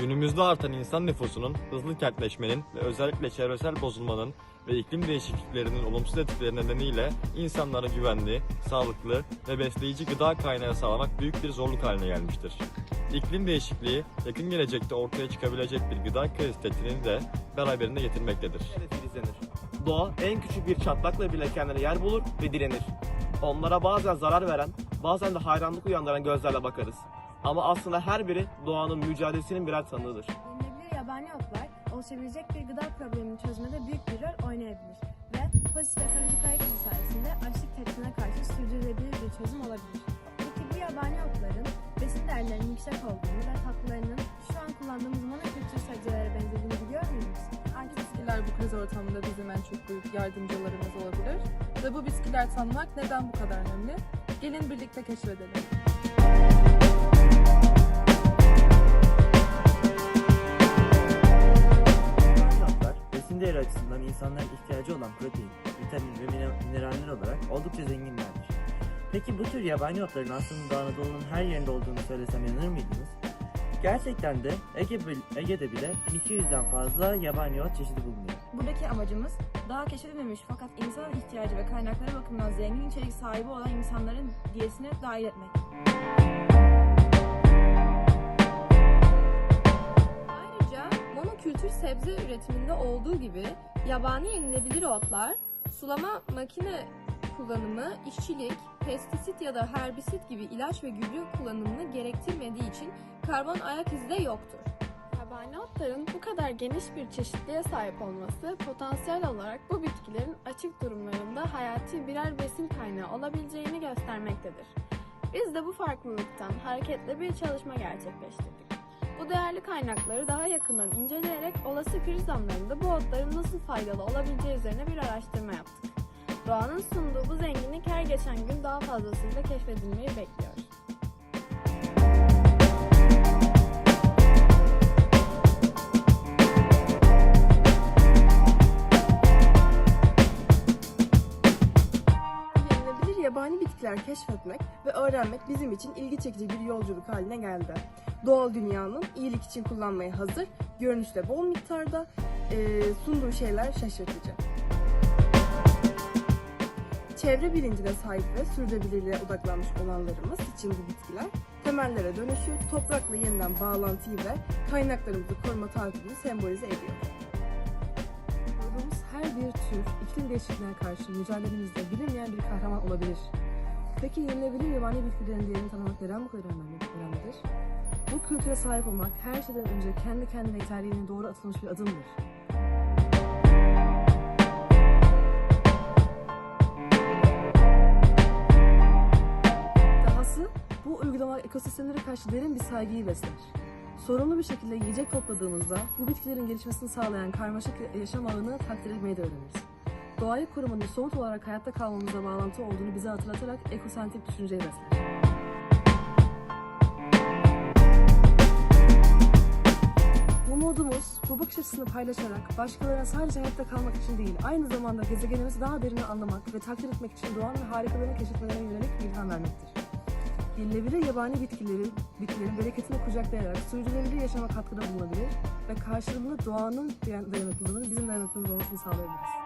Günümüzde artan insan nüfusunun, hızlı kentleşmenin ve özellikle çevresel bozulmanın ve iklim değişikliklerinin olumsuz etkileri nedeniyle insanların güvenli, sağlıklı ve besleyici gıda kaynağı sağlamak büyük bir zorluk haline gelmiştir. İklim değişikliği yakın gelecekte ortaya çıkabilecek bir gıda tehdidini de beraberinde getirmektedir. Doğa en küçük bir çatlakla bile kendine yer bulur ve direnir. Onlara bazen zarar veren, bazen de hayranlık uyandıran gözlerle bakarız. Ama aslında her biri doğanın mücadelesinin birer tanığıdır. Yenilebilir yabani otlar oluşabilecek bir gıda problemini çözmede büyük bir rol oynayabilir ve pozitif ve karışık ayak izi sayesinde açlık tehdidine karşı sürdürülebilir bir çözüm olabilir. Peki bu yabani otların besin değerlerinin yüksek olduğunu ve tatlılarının şu an kullandığımız monokültür sebzelere benzediğini biliyor muydunuz? Hangi bitkiler bu kriz ortamında bizim en çok büyük yardımcılarımız olabilir? Ve bu bitkiler tanımak neden bu kadar önemli? Gelin birlikte keşfedelim. Besin değeri açısından insanların ihtiyacı olan protein, vitamin ve mine- mineraller olarak oldukça zenginlerdir. Peki bu tür yabani otların aslında Anadolu'nun her yerinde olduğunu söylesem inanır mıydınız? Gerçekten de Ege, Ege'de bile 1200'den fazla yabani ot çeşidi bulunuyor. Buradaki amacımız daha keşfedilmemiş fakat insan ihtiyacı ve kaynakları bakımından zengin içerik sahibi olan insanların diyesine dahil etmek. Sebze üretiminde olduğu gibi yabani yenilebilir otlar, sulama makine kullanımı, işçilik, pestisit ya da herbisit gibi ilaç ve gübre kullanımını gerektirmediği için karbon ayak izi de yoktur. Yabani otların bu kadar geniş bir çeşitliğe sahip olması potansiyel olarak bu bitkilerin açık durumlarında hayati birer besin kaynağı olabileceğini göstermektedir. Biz de bu farklılıktan hareketle bir çalışma gerçekleştirdik. Bu değerli kaynakları daha yakından inceleyerek olası kriz anlarında bu otların nasıl faydalı olabileceği üzerine bir araştırma yaptık. Doğanın sunduğu bu zenginlik her geçen gün daha fazlasıyla keşfedilmeyi bekliyoruz. Yabani bitkiler keşfetmek ve öğrenmek bizim için ilgi çekici bir yolculuk haline geldi. Doğal dünyanın iyilik için kullanmaya hazır, görünüşte bol miktarda eee, sunduğu şeyler şaşırtıcı. Çevre bilincine sahip ve sürdürülebilirliğe odaklanmış olanlarımız için bu bitkiler temellere dönüşü, toprakla yeniden bağlantıyı ve kaynaklarımızı koruma taahhüdünü sembolize ediyor. Olduğumuz her bir tür iklim değişikliğine karşı mücadelemizde bilinmeyen bir kahraman olabilir. Peki yenilebilir yabani bitkilerin değerini tanımak neden bu kadar önemli, önemlidir? Bu kültüre sahip olmak her şeyden önce kendi kendine yeterliğine doğru atılmış bir adımdır. Dahası bu uygulama ekosistemlere karşı derin bir saygıyı besler. Sorumlu bir şekilde yiyecek topladığımızda bu bitkilerin gelişmesini sağlayan karmaşık yaşam ağını takdir etmeyi de öğreniriz. Doğayı korumanın somut olarak hayatta kalmamıza bağlantı olduğunu bize hatırlatarak ekosentrik düşünceyi besler. Bu modumuz, bu bakış açısını paylaşarak başkalarına sadece hayatta kalmak için değil, aynı zamanda gezegenimizi daha derini anlamak ve takdir etmek için doğanın harikalarını keşfetmelerine yönelik ilham vermektir. Yenilebilir yabani bitkilerin, bitkilerin bereketini kucaklayarak sürdürülebilir yaşama katkıda bulunabilir ve karşılığında doğanın dayanıklılığının bizim dayanıklılığımız olmasını sağlayabiliriz.